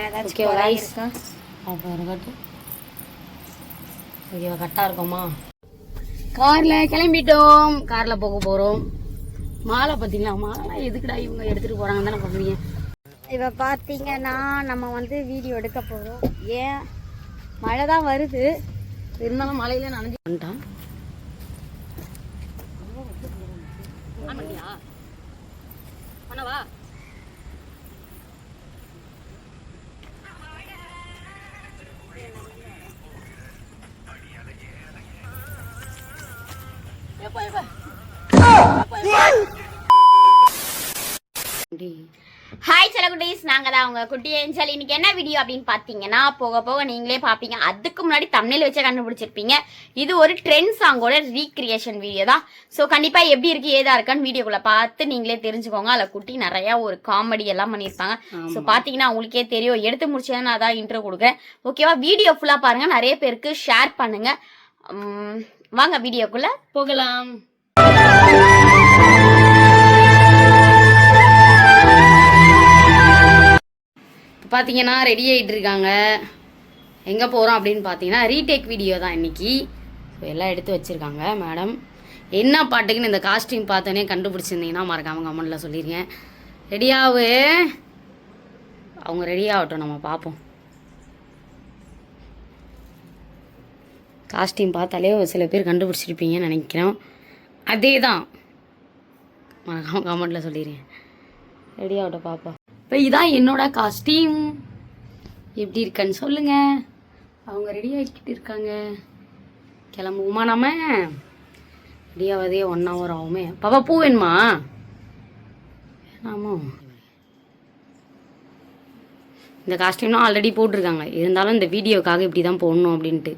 வேற ஏதாச்சும் Okay, குறை guys. இருக்கா? அப்போ இருக்கட்டும். ஓகேவா கரெக்டாக இருக்குமா? கார்ல கிளம்பிட்டோம். காரில் போக போகிறோம் மாலை பார்த்தீங்களா? மாலைலாம் எதுக்குடா இவங்க எடுத்துகிட்டு போகிறாங்க தானே பார்க்குறீங்க? இப்ப பாத்தீங்கன்னா நம்ம வந்து வீடியோ எடுக்க போறோம். ஏன்? மழை தான் வருது. இருந்தாலும் மலையில நனைஞ்சு வந்துட்டான். ஹாய் செலகுட்டீஸ் நாங்க தான் உங்க குட்டி ஏஞ்சல். இன்னைக்கு என்ன வீடியோ அப்படின்னு பாத்தீங்கன்னா போக போக நீங்களே பாப்பீங்க. அதுக்கு முன்னாடி தமிழில் வச்சே கண்டுபிடிச்சிருப்பீங்க. இது ஒரு ட்ரெண்ட் சாங்கோட ரீக்ரியேஷன் வீடியோ தான். ஸோ கண்டிப்பா எப்படி இருக்கு ஏதா இருக்கான்னு வீடியோக்குள்ள பார்த்து நீங்களே தெரிஞ்சுக்கோங்க. அதில் குட்டி நிறைய ஒரு காமெடி எல்லாம் பண்ணியிருப்பாங்க. ஸோ பாத்தீங்கன்னா உங்களுக்கே தெரியும். எடுத்து முடிச்சேன் நான் தான் இன்ட்ரோ கொடுக்குறேன். ஓகேவா வீடியோ ஃபுல்லா பாருங்க. நிறைய பேருக்கு ஷேர் பண்ணுங்க. உம், வாங்க வீடியோக்குள்ள போகலாம். இப்போ பார்த்தீங்கன்னா ரெடி ஆகிட்டு இருக்காங்க. எங்கே போகிறோம் அப்படின்னு பார்த்தீங்கன்னா ரீடேக் வீடியோ தான் இன்றைக்கி ஸோ எல்லாம் எடுத்து வச்சுருக்காங்க மேடம் என்ன பாட்டுக்குன்னு இந்த காஸ்டியூம் பார்த்தோன்னே கண்டுபிடிச்சிருந்தீங்கன்னா மறக்காம கமெண்டில் சொல்லிடுங்க ரெடியாவு அவங்க ரெடி ஆகட்டும் நம்ம பார்ப்போம். காஸ்டியூம் பார்த்தாலே ஒரு சில பேர் கண்டுபிடிச்சிருப்பீங்கன்னு நினைக்கிறோம். அதே தான் மறக்காம கமெண்ட்டில் சொல்லிடுறேன் ரெடி ஆகட்டும் பாப்பா இப்போ இதான் என்னோட காஸ்டியூம் எப்படி இருக்கன்னு சொல்லுங்க. அவங்க ரெடி ஆகிக்கிட்டு இருக்காங்க. கிளம்புவோமா நாம? ரெடி ஒன் ஹவர் ஆகுமே. பாப்பா பூ வேணுமா? வேணாமோ? இந்த காஸ்டியூம்லாம் ஆல்ரெடி போட்டிருக்காங்க. இருந்தாலும் இந்த வீடியோக்காக இப்படி தான் போடணும் அப்படின்ட்டு.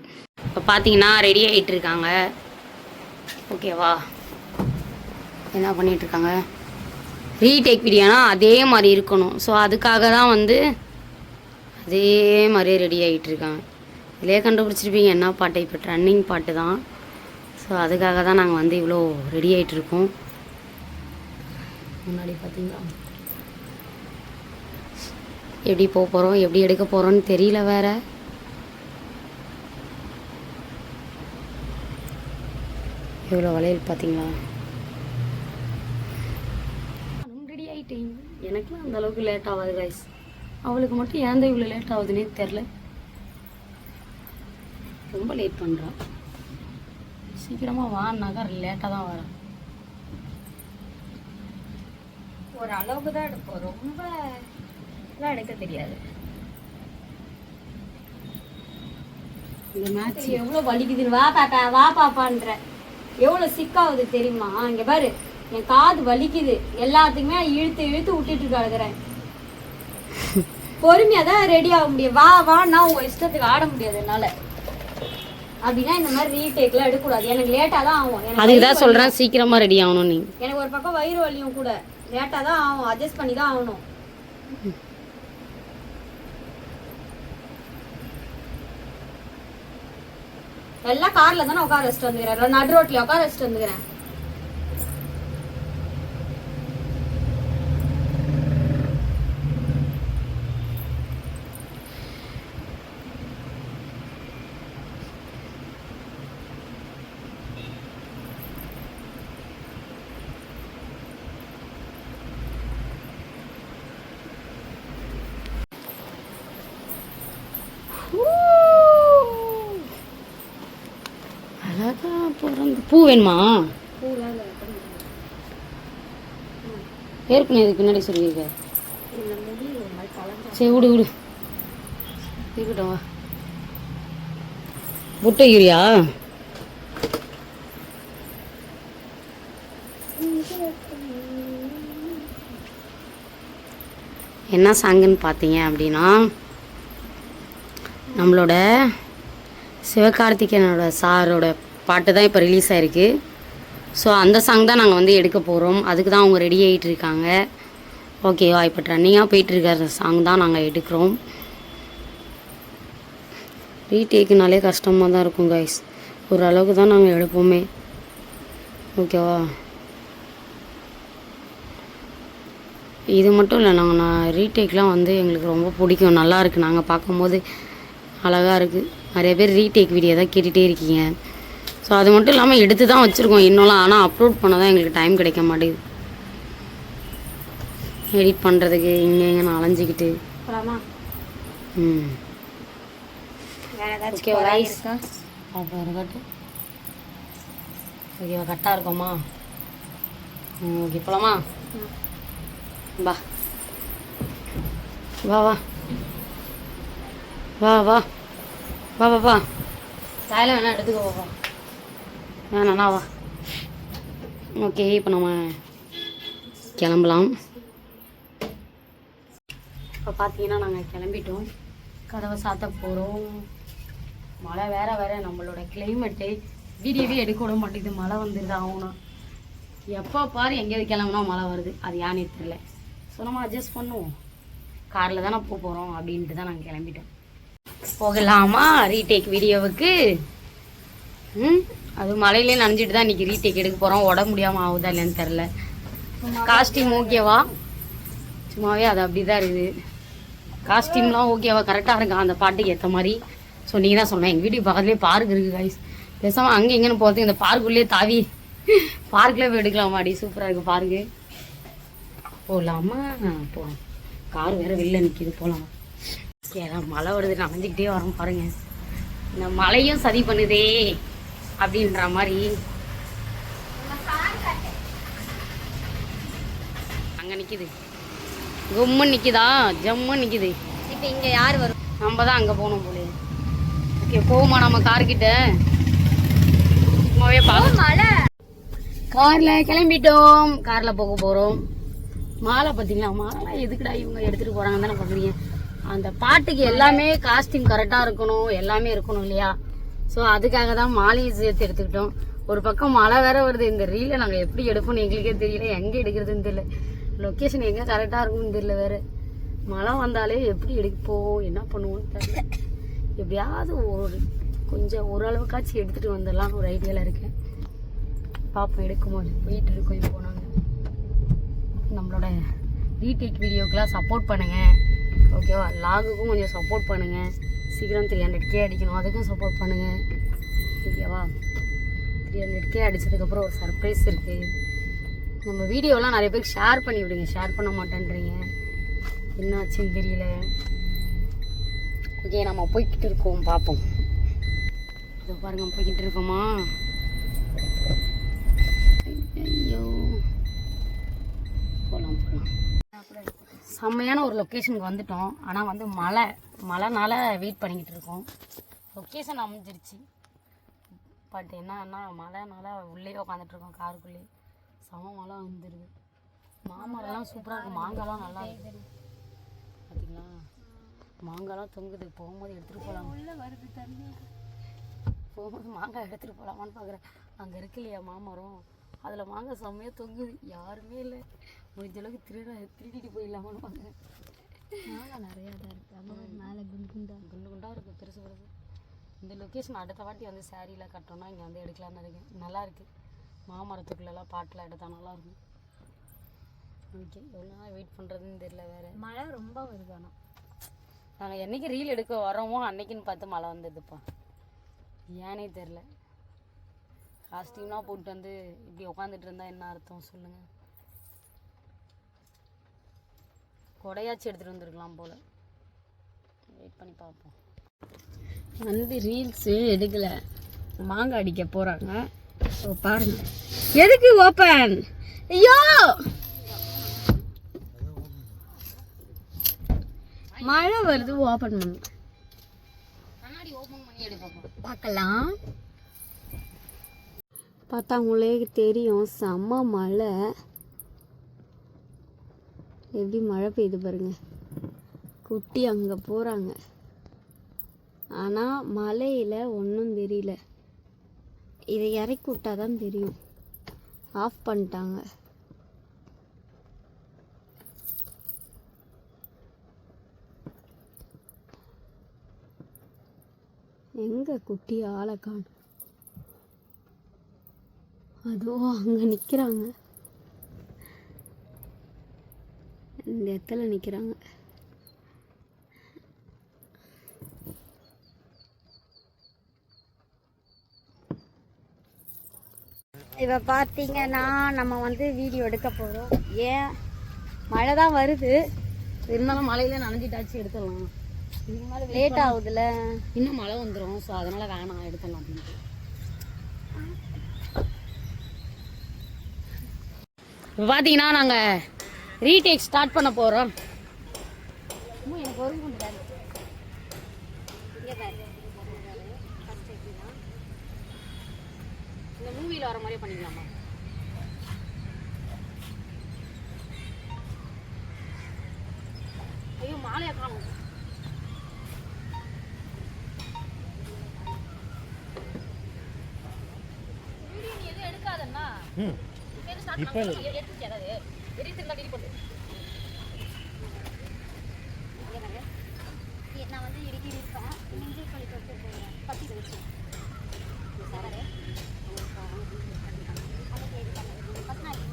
இப்போ பார்த்தீங்கன்னா ரெடி ஆகிட்டு இருக்காங்க ஓகேவா? என்ன பண்ணிகிட்ருக்காங்க இருக்காங்க ரீடேக் வீடியோனா அதே மாதிரி இருக்கணும். ஸோ அதுக்காக தான் வந்து அதே மாதிரியே ரெடி ஆகிட்டு இருக்காங்க இதிலே கண்டுபிடிச்சிருப்பீங்க என்ன பாட்டு? இப்போ ட்ரன்னிங் பாட்டு தான். ஸோ அதுக்காக தான் நாங்கள் வந்து இவ்வளோ ரெடி ஆகிட்டு இருக்கோம் முன்னாடி பார்த்தீங்களா? எப்படி போக போகிறோம் எப்படி எடுக்க போகிறோன்னு தெரியல வேறு. எவ்வளோ வளையல் பார்த்தீங்களா? ரெடி ஆகிட்டேன் எனக்குலாம் அந்த அளவுக்கு லேட் ஆகாது கைஸ் அவளுக்கு மட்டும் ஏன் இவ்வளோ லேட் ஆகுதுன்னே தெரில ரொம்ப லேட் பண்ணுறா சீக்கிரமாக வான்னாக்கா லேட்டாக தான் வரேன். ஒரு அளவுக்கு தான் எடுப்போம். ரொம்ப எல்லாம் எடுக்க தெரியாது. இந்த மேட்ச் எவ்வளவு வலிக்குதுன்னு வா பாப்பா. வா பாப்பான்ற. எவ்வளவு சிக்காகுது தெரியுமா? இங்க பாரு என் காது வலிக்குது. எல்லாத்துக்குமே இழுத்து இழுத்து விட்டுட்டு இருக்காளுகிறேன் பொறுமையா தான் ரெடி ஆக முடியும். வா வா நான் உங்க இஷ்டத்துக்கு ஆட முடியாது என்னால. அப்படின்னா இந்த மாதிரி ரீடேக்லாம் எடுக்கக்கூடாது. எனக்கு லேட்டா தான் ஆகும். எனக்கு அதுக்கு தான் சொல்கிறேன் சீக்கிரமாக ரெடி ஆகணும் நீ. எனக்கு ஒரு பக்கம் வயிறு வலியும் கூட. லேட்டா தான் ஆகும். அட்ஜஸ்ட் பண்ணி தான் ஆகணும். எல்லாம் கார்ல தானே உட்கார வச்சுட்டு வந்துக்கிறேன் நடு ரோட்ல உட்கார வச்சுட்டு வந்துக்கிறேன். வேணுமா? ஏற்கனவே இதுக்கு பின்னாடி சொல்லியிருக்க. சரி விடு விடு. இருக்கட்டும் வா. புட்டை யூரியா என்ன சாங்குன்னு பார்த்தீங்க அப்படின்னா நம்மளோட சிவகார்த்திகேயனோட சாரோட பாட்டு தான் இப்போ ரிலீஸ் ஆயிருக்கு. ஸோ அந்த சாங் தான் நாங்கள் வந்து எடுக்க போகிறோம் அதுக்கு தான் அவங்க ரெடி ஆகிட்டு இருக்காங்க. ஓகேவா இப்போ ரன்னிங்காக போயிட்டுருக்கிற சாங் தான் நாங்கள் எடுக்கிறோம். ரீடேக்குனாலே கஷ்டமாக தான் இருக்கும் கைஸ் ஓரளவுக்கு தான் நாங்கள் எடுப்போமே. ஓகேவா இது மட்டும் இல்லை நாங்கள் நான் ரீடேக்லாம் வந்து எங்களுக்கு ரொம்ப பிடிக்கும். நல்லாருக்கு நாங்கள் பார்க்கும்போது அழகாக இருக்குது நிறைய பேர் ரீடேக் வீடியோ தான் கேட்டுகிட்டே இருக்கீங்க. ஸோ அது மட்டும் இல்லாமல் எடுத்து தான் வச்சுருக்கோம். இன்னும்லாம் ஆனால் அப்லோட் பண்ண தான் எங்களுக்கு டைம் கிடைக்க மாட்டேங்குது. எடிட் பண்ணுறதுக்கு இங்கே இங்கே நான் அலைஞ்சிக்கிட்டு ம். அப்போ இருக்கட்டும் ஓகேவா கரெக்டாக இருக்கோமா? ஓகே போகலாமா வா. வா வா. வா வா. வா பாப்பா சாயலாம் வேணால் எடுத்துக்கோ பாப்பா வேணாண்ணா வா. ஓகே இப்போ நம்ம கிளம்பலாம். இப்போ பார்த்தீங்கன்னா நாங்கள் கிளம்பிட்டோம். கதவை சாத்த போகிறோம் மழை வேற வேற. நம்மளோட கிளைமேட்டு வீடியோவே எடுக்க விட மாட்டேங்குது. மழை வந்துடுது ஆகணும் எப்போ பாரு எங்கேயாவது கிளம்புனா மழை வருது. அது யானே தெரியல. ஸோ நம்ம அட்ஜஸ்ட் பண்ணுவோம். காரில் தானே போக போகிறோம் அப்படின்ட்டு தான் நாங்கள் கிளம்பிட்டோம். போகலாமா ரீடேக் வீடியோவுக்கு ம்? அது மழையிலே நனைஞ்சிட்டு தான் இன்றைக்கி ரீடேக் எடுக்க போகிறோம் உட முடியாமல் ஆகுதா இல்லைன்னு தெரில காஸ்டியூம் ஓகேவா சும்மாவே அது அப்படி தான் இருக்குது காஸ்டியூம்லாம் ஓகேவா கரெக்டாக இருக்கா? அந்த பாட்டுக்கு ஏற்ற மாதிரி. ஸோ நீங்கள் தான் சொன்னேன். எங்கள் வீட்டுக்கு பக்கத்துலேயே பார்க் இருக்குது காய்ஸ் பேசாமல் அங்கே இங்கேன்னு போகிறதுக்கு இந்த பார்க்குள்ளேயே தாவி பார்க்கில் போய் எடுக்கலாமாடி? சூப்பராக இருக்குது பார்க்கு போகலாமா போகலாம் கார் வேறு வெளில நிற்கிது போகலாம் ஏன்னா மழை வருது நனைஞ்சிக்கிட்டே வரோம் பாருங்கள் இந்த மழையும் சதி பண்ணுதே. அப்படின்ற மாதிரி. அங்கே நிற்கிது கும்முன்னு நிற்கிதா ஜம்முன்னு நிற்கிது இப்போ இங்க யார் வரும்? நம்ம தான் அங்கே போகணும் போலே ஓகே போகுமா நம்ம கார்கிட்ட? சும்மாவே பார்க்க மழை. காரில் கிளம்பிட்டோம். காரில் போக போகிறோம் மாலை பார்த்தீங்களா? மாலைலாம் எதுக்குடா இவங்க எடுத்துகிட்டு போகிறாங்கன்னு தானே பார்க்குறீங்க. அந்த பாட்டுக்கு எல்லாமே காஸ்டியூம் கரெக்டாக இருக்கணும் எல்லாமே இருக்கணும் இல்லையா? ஸோ அதுக்காக தான் மாலையும் சேர்த்து எடுத்துக்கிட்டோம். ஒரு பக்கம் மழை வேற வருது. இந்த ரீலை நாங்கள் எப்படி எடுப்போம்னு எங்களுக்கே தெரியல. எங்கே எடுக்கிறதுன்னு தெரியல. லொக்கேஷன் எங்கே கரெக்டாக இருக்கும்னு தெரியல வேற. மழை வந்தாலே எப்படி எடுப்போம்? என்ன பண்ணுவோம்னு தெரியல. எப்படியாவது ஒரு கொஞ்சம் ஓரளவுக்காச்சும் எடுத்துகிட்டு வந்துடலாம்னு ஒரு ஐடியாவில் இருக்கேன். பார்ப்போம் எடுக்கும்போது போயிட்டு இருக்கோம் இப்போ நாங்கள் நம்மளோட ரீடேக் வீடியோக்கெலாம் சப்போர்ட் பண்ணுங்கள் ஓகேவா லாகுக்கும் கொஞ்சம் சப்போர்ட் பண்ணுங்கள் சீக்கிரம் த்ரீ ஹண்ட்ரட் கே அடிக்கணும். அதுக்கும் சப்போர்ட் பண்ணுங்கள் ஓகேவா த்ரீ ஹண்ட்ரட் கே அடித்ததுக்கப்புறம் ஒரு சர்ப்ரைஸ் இருக்குது நம்ம வீடியோலாம் நிறைய பேருக்கு ஷேர் பண்ணி விடுங்க ஷேர் பண்ண மாட்டேன்றீங்க. என்னாச்சுன்னு தெரியல. ஓகே நம்ம போய்கிட்டு இருக்கோம். பார்ப்போம். இதோ பாருங்க போய்கிட்டு இருக்கோமா ஐயோ போகலாம் போகலாம் செம்மையான ஒரு லொக்கேஷனுக்கு வந்துட்டோம். ஆனால் வந்து மழை மழைனால வெயிட் பண்ணிக்கிட்டு இருக்கோம். லொக்கேஷன் அமைஞ்சிருச்சு. பட் என்னன்னா மழைனால உள்ளே உட்காந்துட்ருக்கோம் காருக்குள்ளேயே காருக்குள்ளே. செம மழை வந்துடுது மாமரம்லாம் சூப்பராக இருக்கும் மாங்காய்லாம் நல்லா இருக்குது பார்த்தீங்களா மாங்காய்லாம் தொங்குது. போகும்போது எடுத்துகிட்டு போகலாம் உள்ளே வருது தண்ணி போகும்போது மாங்காய் எடுத்துகிட்டு போகலாமான்னு பார்க்குறேன் அங்கே இருக்கு இல்லையா மாமரம்? அதில் மாங்காய் செம்மையாக தொங்குது. யாருமே இல்லை. முடிஞ்ச அளவுக்கு திருட திருடிட்டு போயிடலாமான்னு பார்க்குறேன் மாங்காய் நிறையா தான் இருக்கு. அங்கே மேலே குண்டு குண்டா. குண்டு குண்டாக இருக்குது பெருசு பெருசு. இந்த லொக்கேஷன் அடுத்த வாட்டி வந்து சாரியில் கட்டோம்னா இங்கே வந்து எடுக்கலாம்னு இருக்கேன் நல்லா இருக்கு. மாமரத்துக்குள்ளெல்லாம் பாட்டில் எடுத்தா நல்லா இருக்கும். ஓகே எவ்வளோ நாள் வெயிட் பண்ணுறதுன்னு தெரியல வேறு. மழை ரொம்ப வருது ஆனால் நாங்கள் என்னைக்கு ரீல் எடுக்க வரோமோ அன்னைக்குன்னு பார்த்து மழை வந்துடுதுப்பா ஏனே தெரில காஸ்டியூம்லாம் போட்டு வந்து இப்படி உட்காந்துட்டு இருந்தா என்ன அர்த்தம் சொல்லுங்கள் கொடையாச்சும் எடுத்துகிட்டு வந்துருக்கலாம் போல். வெயிட் பண்ணி பார்ப்போம். வந்து ரீல்ஸு எடுக்கலை. மாங்காய் அடிக்க போகிறாங்க ஸோ பாருங்க. எதுக்கு ஓப்பன் ஐயோ! மழை வருது ஓப்பன் பண்ணு ஓப்பன் பண்ணி. பார்க்கலாம். பார்த்தா உங்களுக்கு தெரியும் செம்ம மழை. எப்படி மழை பெய்யுது பாருங்க. குட்டி அங்கே போகிறாங்க ஆனால் மலையில் ஒன்றும் தெரியல. இதை இறக்கி விட்டா தான் தெரியும். ஆஃப் பண்ணிட்டாங்க. எங்கே குட்டி ஆளை காணும்? அதுவும் அங்கே நிற்கிறாங்க இந்த இடத்துல நிற்கிறாங்க இப்போ பார்த்தீங்கன்னா நம்ம வந்து வீடியோ எடுக்க போகிறோம் ஏன்? மழை தான் வருது. இருந்தாலும் மழையில நனைஞ்சிட்டாச்சு எடுத்துடலாம். லேட் ஆகுதுல்ல இன்னும் மழை வந்துடும் ஸோ அதனால வேணாம் எடுத்துடலாம் அப்படின்ட்டு இப்போ பார்த்தீங்கன்னா நாங்கள் ரீடேக் ஸ்டார்ட் பண்ண போகிறோம் எனக்கு ஒரு இந்த மூவியில் வர மாதிரியே பண்ணிக்கலாமா? ஐயோ மாலையை காணும். ம். இப்போ நான் வந்து இடுக்கி இருக்கேன். நெஞ்சு பழி தொட்டு போகிறேன் பத்தி வச்சு அலையே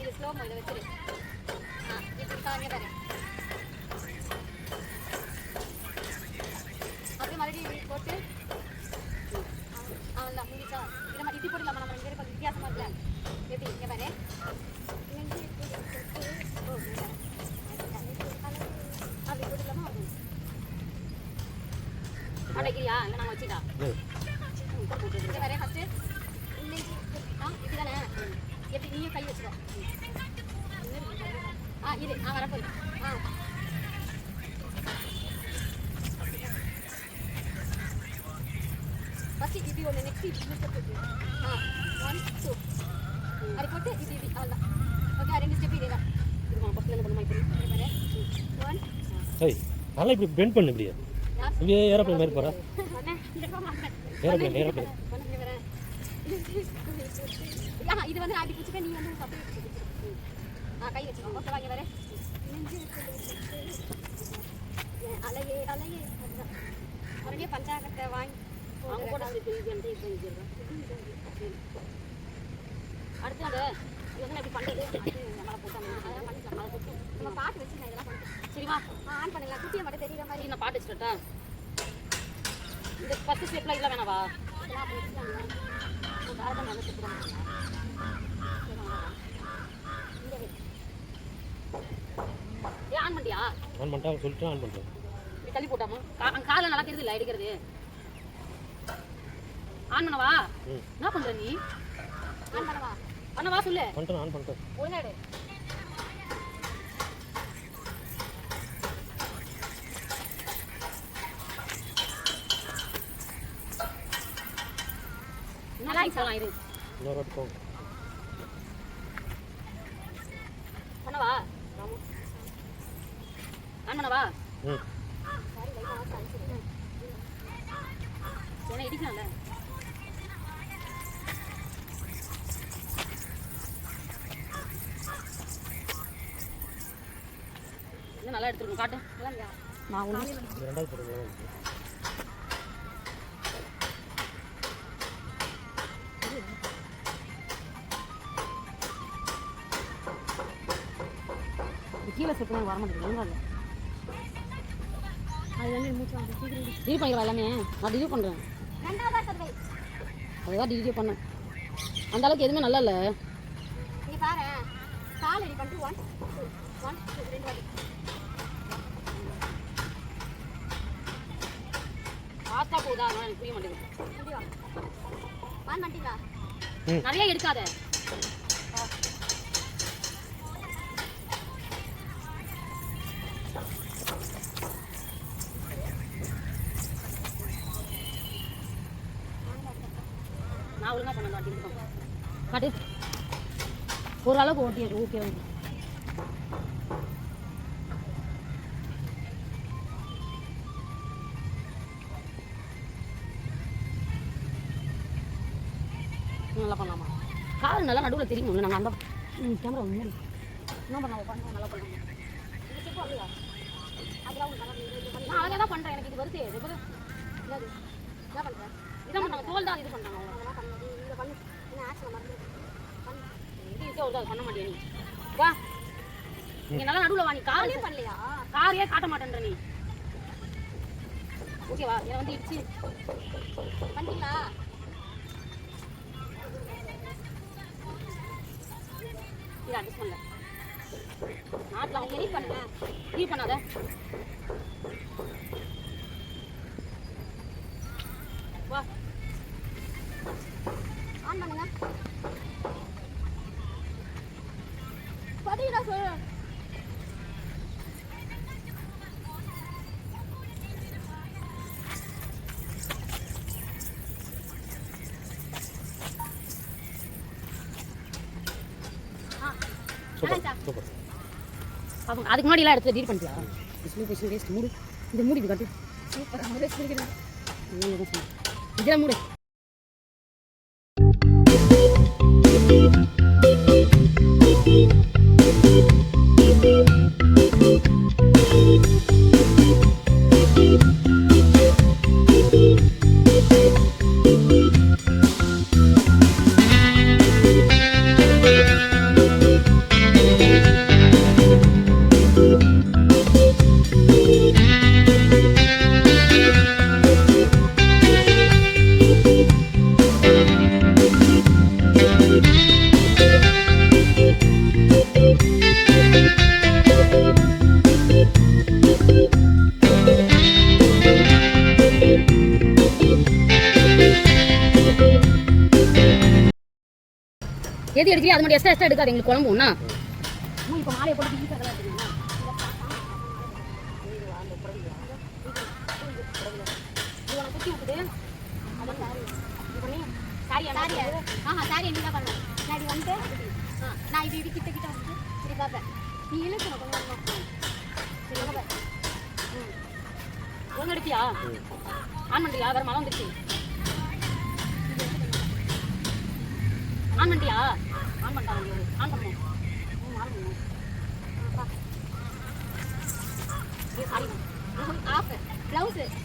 இது slow mo, இதை வச்சிரு. ஆ, இப்படி காமிங்க பாரு. கை வச்சுக்கோ ஆ இரு ஆ வர போய் ஆ ஃபர்ஸ்ட் இப்படி ஒன்று நெக்ஸ்ட் இப்படி ஸ்டெப் ஆ ஒன் டூ அது போட்டு இப்படி இப்படி அவ்வளோதான் ஓகே ரெண்டு ஸ்டெப் இதே தான் இதுமா பக்கத்தில் பண்ண மாதிரி ஒன் ஏய் நல்லா இப்படி பெண்ட் பண்ணு இப்படியே. இப்படியே ஏரோப்ளேன் மாதிரி போகிறா ஏரோப்ளேன் ஏரோப்ளேன் ஆ, இது வந்து ஆட்டி பிடிச்சிக்க நீ வந்து அப்படியே பிடிச்சிக்க. ம். ஆ கை வச்சுக்கோ ஓகே வாங்க வரேன் அலையே அலையே அதுதான். மறுபடியும் பஞ்சாங்கத்தை வாங்கி அவங்க கூட சேர்த்து இது வந்து இப்போ இது அடுத்து எப்படி பண்ணுறது நம்மளை போட்டு அதெல்லாம் போட்டு நம்ம பாட்டு வச்சு நான் இதெல்லாம் பண்ணுறேன் சரிம்மா ஆன் பண்ணலாம் குட்டியை மட்டும் தெரியுற மாதிரி நான் பாட்டு வச்சுட்டா இந்த பத்து ஸ்டெப்லாம் இல்லை வேணாவா அப்படி பாரதம் நல்லா சுற்றுறாங்க ஏ ஆன் பண்ணிட்டியா ஆன் பண்ணிட்டா. சொல்லிட்டு ஆன் பண்ணுறேன் தள்ளி போட்டாமா? கா- அங்க காலில் நடக்கிறது இல்லை எடுக்கிறது ஆன் பண்ணவா என்ன பண்ற நீ? ஆன் பண்ணவா பண்ணவா சொல்லு. பண்ணிட்டேன் ஆன் பண்ணிட்டேன். ஒழுங்கா எடு நல்லா இருக்கலாம் இரு. இன்னொரு வாட்டி போங்க. பண்ணவா ஆன் பண்ணவா ம். ஏன்னா இடிக்கலாம்ல. நான் ஒன்று கீழே சுட்டு வர மாட்டேங்குது அது வந்து மூச்சு டிவி பண்ணிக்கலாம் எல்லாமே? நான் டிவி பண்ணுறேன் அதுதான் டிவி பண்ணேன். அந்த அளவுக்கு எதுவுமே நல்லா இல்லை. நீ பாரு. கால் ரெடி பண்ணிட்டு ஒன் ஒன் ரெண்டு வாட்டி போதா போகுதா எனக்கு புரிய மாட்டேங்குது நிறைய எடுக்காத நான் ஒழுங்கா பண்ணலாம் ஓரளவுக்கு ஓட்டி ஓகே ஓகே. நல்லா பண்ணலாமா? கால் நல்லா நடுவில் தெரியும்ல நாங்கள் அந்த கேமரா மூடி என்ன பண்ணலாம்? பண்ணுவோம் நல்லா பண்ணுவோம் நான் அதை தான் பண்ணுறேன் எனக்கு இது வருது இது என்ன பண்ணுறேன் இதான் பண்ணாங்க தோல் தான் இது பண்ணுறாங்க அவங்க இதை பண்ணு. என்ன ஆக்ஷன் மறந்து இது ஈஸியாக வருது அது பண்ண மாட்டியா நீ? வா. நல்லா நடுவில் வா நீ. கார் பண்ணலையா? காரையே காட்ட மாட்டேன்ற நீ. ஓகேவா இதை வந்து இடிச்சு. பண்ணிட்டீங்களா? இதை அட்ஜஸ்ட் பண்ணல நாட்டில் அவங்க பண்ணுங்க இது பண்ணாத. வா. ஆன் பண்ணுங்க. அதுக்கு முன்னாடி எல்லாம் இடத்துல டீல் பேசி வேஸ்ட் மூடு. இந்த மூடி இது காட்டு. இதெல்லாம் மூடு. எக்ஸ்ட்ரா எக்ஸ்ட்ரா எடுக்காது எங்களுக்கு குழம்பு ஒன்றா இப்போ மாலையை போட்டு ஈஸியாக நான் இது இது கிட்ட கிட்ட வந்துட்டு சரி பார்ப்பேன். நீ இழுக்கணும் கொஞ்சம். ஒழுங்கு எடுத்தியா? ஆன் பண்ணுறியா வேறு மழை வந்துருச்சு. ஆன் பண்ணிட்டியா?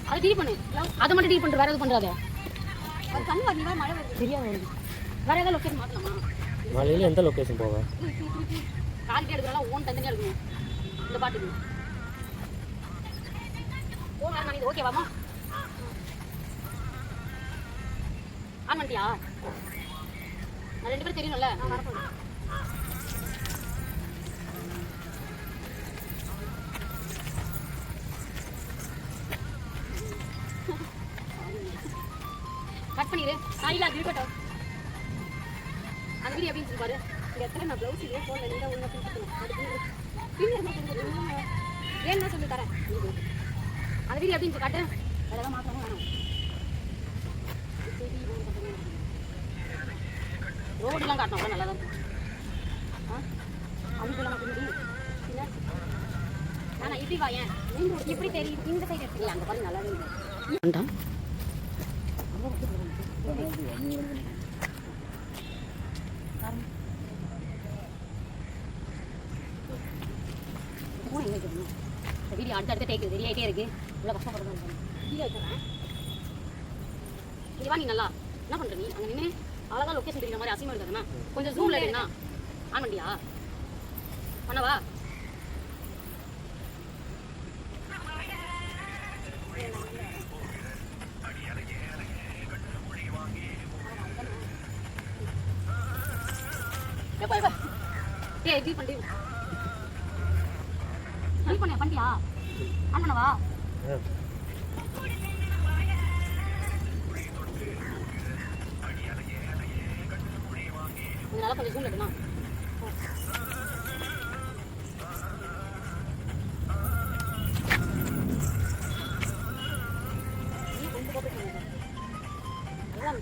அதை டீல் பண்ணு அதை மட்டும் டீ பண்ணிட்டு வேற எதுவும் பண்ணுறாத ஒரு கண் வரணும் மழை வருது தெரியாது வேற ஏதாவது லொக்கேஷன் மாற்றலாமா எந்த லொக்கேஷன் போவ? காலிட்டே எடுக்கிறதெல்லாம் ஓன் தனியாக எடுக்கணும் இந்த பாட்டுக்கு ஓன் ஆன் இது ஓகேவாமா ஆன் பண்ணிட்டியா ரெண்டு பேரும் தெரியணும்ல நான் வரப்போகுது கட் பண்ணிடு நான் இல்லை அது இருக்கட்டும் அந்த வீடியோ எப்படி இருந்துச்சு பாரு இந்த இடத்துல நான் ப்ளவுஸ் இதே ஃபோனில் இருந்தால் ஒன்று பிடிக்கணும் அது பின்னர் வேணும்னா சொல்லி தரேன்? அந்த வீடியோ எப்படி இருந்துச்சு காட்டு வேற ஏதாவது மாற்றணும் வேணும் ரோடுலாம் காட்டணும் அவ்வளோ நல்லா. தான் இருக்கும் ஆ இப்படி வா ஏன் இப்படி தெரியும் இந்த சைடு இல்லை வீடியோ அடுத்தடுத்து இருக்கு இவ்வளோ கஷ்டப்படுறது வீடியோ நீ நல்லா. என்ன பண்ற நீ? அங்கே நின்று அழகாக லொக்கேஷன் தெரியுற மாதிரி அசிமா இருந்ததுன்னா கொஞ்சம் ஜூமில் எடுங்கண்ணா ஆன் பண்ணியா? பண்ணவா? ஏய் டீல் பண்ணி டீல் பண்ணியா? பண்ணிட்டியா ஆன் பண்ணவா கொஞ்சம் ஜூம் எடுக்கணும்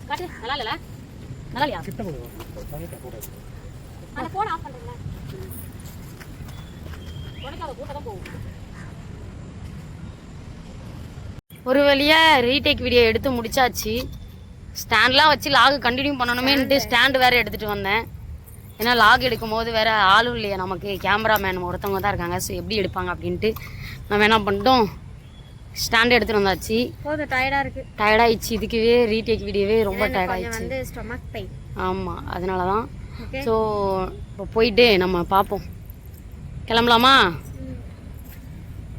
காட்டு நல்லா இல்லல? நல்லா இல்லையா? கிட்ட கொடுங்க கூடாது அந்த போன் ஆஃப் பண்றேன் உனக்கு அதை கூட்ட தான் போகும். ஒரு வழியா ரீடேக் வீடியோ எடுத்து முடிச்சாச்சு. ஸ்டாண்ட்லாம் வச்சு லாக் கண்டினியூ பண்ணணுமேன்ட்டு ஸ்டாண்ட் வேற எடுத்துட்டு வந்தேன். ஏன்னா லாக் எடுக்கும் போது வேற ஆளும் இல்லையா. நமக்கு கேமராமேன் ஒருத்தவங்க தான் இருக்காங்க. ஸோ எப்படி எடுப்பாங்க அப்படின்ட்டு நம்ம என்ன பண்ணிட்டோம்? ஸ்டாண்ட் எடுத்துட்டு வந்தாச்சு. போதும் டயர்டா இருக்கு. டயர்டாயிடுச்சு இதுக்குவே ரீடேக் வீடியோவே ரொம்ப டயர்டாயிடுச்சு வந்து ஸ்டொமக் பெயின் ஆமாம் அதனால தான் ஸோ இப்போ போயிட்டு நம்ம பார்ப்போம் கிளம்பலாமா?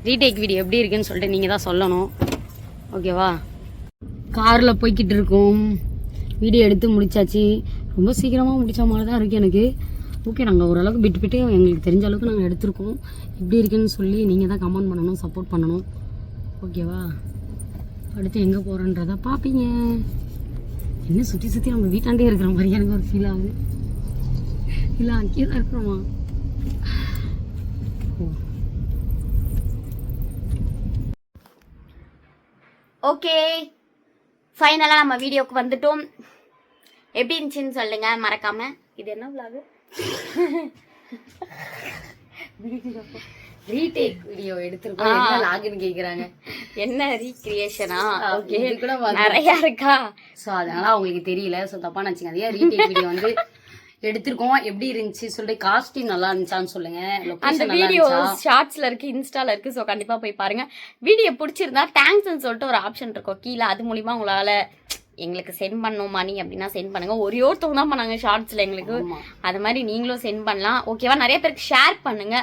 ரீடேக் வீடியோ எப்படி இருக்குன்னு சொல்லிட்டு நீங்கள் தான் சொல்லணும். ஓகேவா காரில் போய்கிட்டு இருக்கோம். வீடியோ எடுத்து முடிச்சாச்சு. ரொம்ப சீக்கிரமாக முடிச்ச மாதிரி தான் இருக்குது எனக்கு. ஓகே நாங்கள் ஓரளவுக்கு விட்டு விட்டு எங்களுக்கு தெரிஞ்ச அளவுக்கு நாங்கள் எடுத்திருக்கோம். எப்படி இருக்குன்னு சொல்லி நீங்கள் தான் கமெண்ட் பண்ணணும் சப்போர்ட் பண்ணணும். ஓகேவா அடுத்து எங்கே போகிறோன்றத பார்ப்பீங்க. என்ன சுற்றி சுற்றி நம்ம வீட்டாண்டே இருக்கிற மாதிரி எனக்கு ஒரு ஃபீல் ஆகுது. இல்லை அங்கேயே தான் இருக்கிறோமா? ஓ. ஓகே ஃபைனலாக நம்ம வீடியோக்கு வந்துட்டோம். எப்படி இருந்துச்சுன்னு சொல்லுங்க மறக்காம. இது என்ன vlog? ரீடேக் வீடியோ எடுத்திருக்கோம். என்ன லாகின் கேக்குறாங்க? என்ன ரீக்ரியேஷனா ஓகே கூட நிறைய இருக்கா? ஸோ அதனால அவங்களுக்கு தெரியல. ஸோ தப்பா நினச்சிக்காதீங்க. ரீடேக் வீடியோ வந்து எடுத்திருக்கோம். எப்படி இருந்துச்சு சொல்லிட்டு காஸ்டியூம் நல்லா இருந்துச்சான்னு சொல்லுங்க. அந்த வீடியோ ஷார்ட்ஸ்ல இருக்கு இன்ஸ்டால இருக்கு. ஸோ கண்டிப்பா போய் பாருங்க. வீடியோ பிடிச்சிருந்தா தேங்க்ஸ்னு சொல்லிட்டு ஒரு ஆப்ஷன் இருக்கும். கீழே அது மூலியமா உங்களால எங்களுக்கு சென்ட் பண்ணணும் மணி அப்படின்னா சென்ட் பண்ணுங்க. ஒரே ஒருத்தவங்க தான் பண்ணாங்க ஷார்ட்ஸ்ல எங்களுக்கு. அது மாதிரி நீங்களும் சென்ட் பண்ணலாம். ஓகேவா நிறைய பேருக்கு ஷேர் பண்ணுங்க.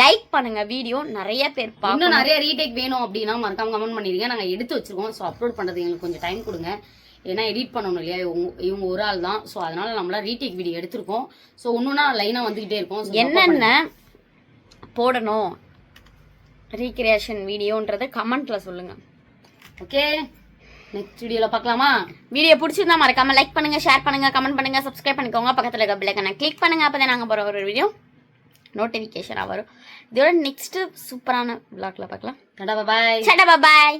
லைக் பண்ணுங்க வீடியோ நிறைய பேர் பார்க்கணும். நிறைய ரீடேக் வேணும் அப்படின்னா மறக்காம கமெண்ட் பண்ணிருங்க. நாங்க எடுத்து வச்சிருக்கோம். ஸோ அப்லோட் பண்றது எங்களுக்கு கொஞ்சம் டைம் கொடுங்க. ஏன்னா எடிட் பண்ணணும் இல்லையா? இவங்க இவங்க ஒரு ஆள் தான். ஸோ அதனால நம்மள ரீடேக் வீடியோ எடுத்திருக்கோம். ஸோ ஒன்னொன்னா லைனா வந்துகிட்டே இருக்கும் என்னென்ன போடணும்? ரீக்ரியேஷன் வீடியோன்றத கமெண்ட்ல சொல்லுங்க. ஓகே நெக்ஸ்ட் வீடியோல பார்க்கலாமா? வீடியோ பிடிச்சிருந்தா மறக்காம லைக் பண்ணுங்க ஷேர் பண்ணுங்க கமெண்ட் பண்ணுங்க சப்ஸ்கிரைப் பண்ணிக்கோங்க. பக்கத்துல இருக்க பிள்ளைங்க கிளிக் பண்ணுங்க அப்பதான் நாங்க போற ஒரு வீடியோ நோட்டிஃபிகேஷனாக வரும். இதோட நெக்ஸ்ட் சூப்பரான vlogல பார்க்கலாம். டாடா பாய் சடா பாய்